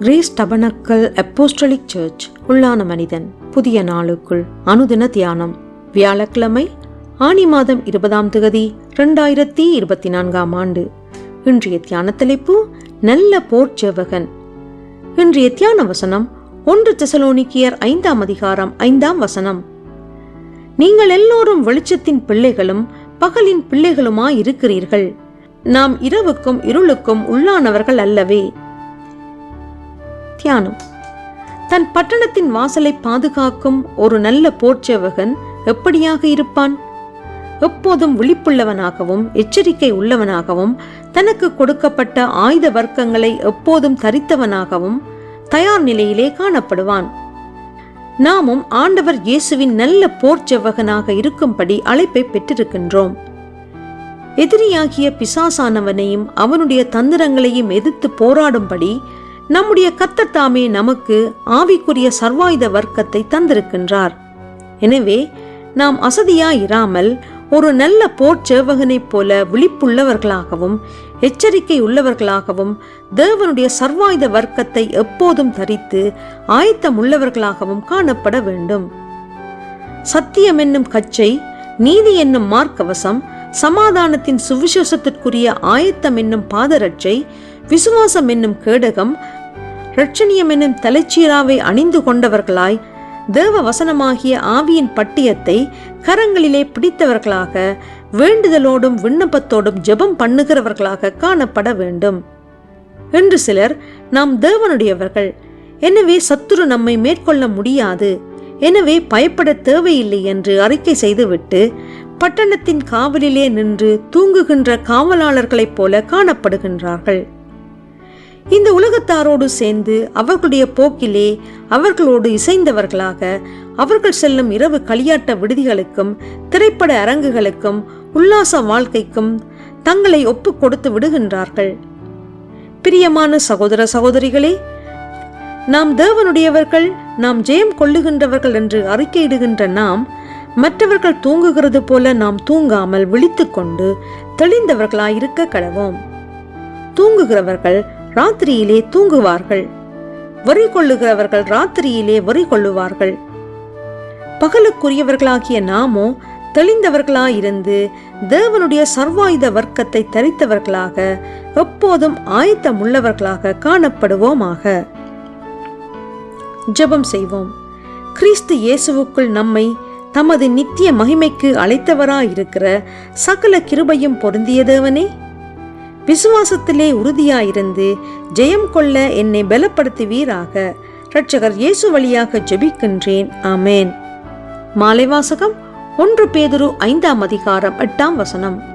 Grace tabernacle apostolic search உள்ளான மனிதன் புதிய நாளுக்குள் அனுதின தியானம். வியாழக்கிழமை ஆனி மாதம் இருபதாம் திகதி இரண்டாயிரத்தி இருபத்தி நான்காம் ஆண்டு. இன்றைய தியான தலைப்பு நல்ல போர்ச்சேவகன் இன்றைய தியான வசனம் ஒன்று தெசலோனிக்கியர் ஐந்தாம் அதிகாரம் ஐந்தாம் வசனம். நீங்கள் எல்லோரும் வெளிச்சத்தின் பிள்ளைகளும் பகலின் பிள்ளைகளுமாய் இருக்கிறீர்கள் நாம் இரவுக்கும் இருளுக்கும் உள்ளானவர்கள் அல்லவே. தியானம். தன் பட்டணத்தின் வாசலை பாதுகாக்கும் ஒரு நல்ல போர்ச்சேவகன் எப்படியாக இருப்பான்? எப்போதும் விழிப்புள்ளவனாகவும் எச்சரிக்கை உள்ளவனாகவும் தனக்கு கொடுக்கப்பட்ட ஆயுத வர்க்கங்களை எப்போதும் தரித்தவனாகவும் தயார் நிலையிலே காணப்படுவான். நாமும் ஆண்டவர் இயேசுவின் நல்ல போர்ச்செவ்வகனாக இருக்கும்படி அழைப்பை பெற்றிருக்கின்றோம். எதிரியாகிய பிசாசானவனையும் அவனுடைய தந்திரங்களையும் எதிர்த்து போராடும்படி நம்முடைய கத்தர் தாமே நமக்கு ஆவிக்குரிய சர்வாயுத வர்க்கத்தை தந்திருக்கின்றார். எனவே நாம் அசதியாயிராமல் ஒரு நல்ல போர்ச்சேவகனைப் போல விழிப்புள்ளவர்களாகவும் எச்சரிக்கை உள்ளவர்களாகவும் தேவனுடைய சர்வாயுத வர்க்கத்தை எப்போதும் தரித்து ஆயத்தம் உள்ளவர்களாகவும் காணப்பட வேண்டும். சத்தியம் என்னும் கச்சை நீதி என்னும் மார்க்கவசம் சமாதானத்தின் சுவிசேஷத்திற்குரிய ஆயத்தம் என்னும் பாதரட்சை விசுவாசம் என்னும் கேடகம் ரட்சணியம் என்னும் தலைச்சீராவை அணிந்து கொண்டவர்களாய் தேவ வசனமாகிய ஆவியின் பட்டியத்தை கரங்களிலே பிடித்தவர்களாக வேண்டுதலோடும் விண்ணப்பத்தோடும் ஜெபம் பண்ணுகிறவர்களாக காணப்பட வேண்டும். என்று சிலர் நாம் தேவனுடையவர்கள். எனவே சத்துரு நம்மை மேற்கொள்ள முடியாது. எனவே பயப்பட தேவையில்லை என்று அறிக்கை செய்துவிட்டு பட்டணத்தின் காவலிலே நின்று தூங்குகின்ற காவலாளர்களைப் போல காணப்படுகின்றார்கள். இந்த உலகத்தாரோடு சேர்ந்து அவர்களுடைய போக்கிலே அவர்களோடு இசைந்தவர்களாக அவர்கள் செல்லும் இரவு களியாட்ட விடுதிகளுக்கும் திரைப்பட அரங்குகளுக்கும் உல்லாச வாழ்க்கைக்கும் தங்களை ஒப்பு கொடுத்து விடுகின்றார்கள். பிரியமான சகோதர சகோதரிகளே நாம் தேவனுடையவர்கள் நாம் ஜெயம் கொள்ளுகின்றவர்கள் என்று அறிக்கையிடுகின்ற நாம் மற்றவர்கள் தூங்குகிறது போல நாம் தூங்காமல் விழித்துக்கொண்டு தெளிந்தவர்களாயிருக்க கடவோம். தூங்குகிறவர்கள் ராத்திரியிலே தூங்குவார்கள். வரி கொள்ளுகிறவர்கள் ராத்திரியிலே வரி கொள்ளுவார்கள். பகலுக்குரியவர்களாகிய நாமோ தெளிந்தவர்களாயிருந்து தேவனுடைய சர்வாயுத வர்க்கத்தை தரித்தவர்களாக எப்போதும் ஆயத்தம் உள்ளவர்களாக காணப்படுவோமாக. ஜெபம் செய்வோம். கிறிஸ்து இயேசுவுக்குள் நம்மை தமது நித்திய மகிமைக்கு அழைத்தவராயிருக்கிற சகல கிருபையும் பொருந்திய தேவனே விசுவாசத்திலே உறுதியாயிருந்து ஜெயம் கொள்ள என்னை பலப்படுத்துவீராக. இரட்சகர் இயேசு வழியாக ஜெபிக்கின்றேன். ஆமேன். மாலை வாசகம் ஒன்று பேதுரு ஐந்தாம் அதிகாரம் எட்டாம் வசனம்.